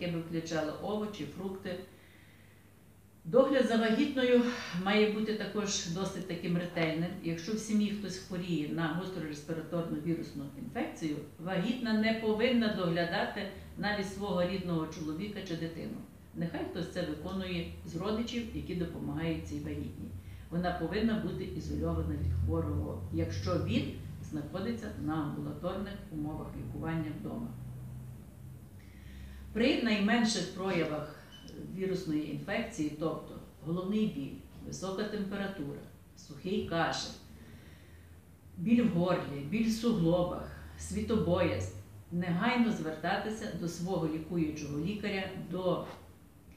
яке би включало овочі, фрукти. Догляд за вагітною має бути також досить таким ретельним. Якщо в сім'ї хтось хворіє на гостру респіраторну вірусну інфекцію, вагітна не повинна доглядати навіть свого рідного чоловіка чи дитину. Нехай хтось це виконує з родичів, які допомагають цій вагітній. Вона повинна бути ізольована від хворого, якщо він знаходиться на амбулаторних умовах лікування вдома. При найменших проявах вірусної інфекції, тобто головний біль, висока температура, сухий кашель, біль в горлі, біль в суглобах, світобоязнь, негайно звертатися до свого лікуючого лікаря, до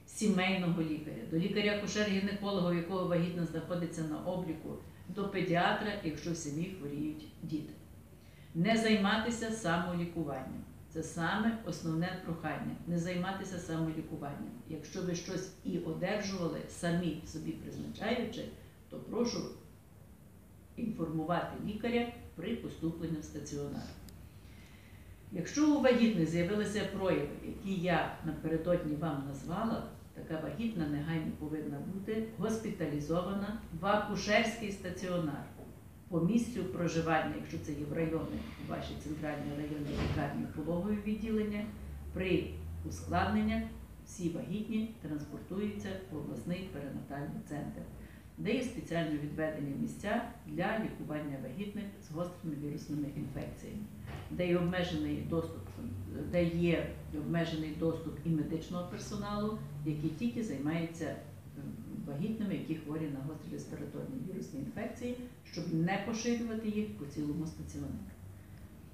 сімейного лікаря, до лікаря-акушер-гінеколога, у якого вагітна знаходиться на обліку, до педіатра, якщо в сім'ї хворіють діти. Не займатися самолікуванням. Це саме основне прохання не займатися самолікуванням. Якщо ви щось і одержували самі собі призначаючи, то прошу інформувати лікаря при поступленні в стаціонар. Якщо у вагітних з'явилися прояви, які я напередодні вам назвала, така вагітна негайно повинна бути госпіталізована в акушерський стаціонар по місцю проживання, якщо це є в районі, у вашій центральній районній лікарні пологові відділення, при ускладненнях всі вагітні транспортуються в обласний перинатальний центр, де є спеціально відведені місця для лікування вагітних з гострими вірусними інфекціями, де є обмежений доступ, де є обмежений доступ і медичного персоналу, який тільки займається вагітними, які хворі на гострі респіраторні вірусні інфекції, щоб не поширювати їх по цілому стаціонару.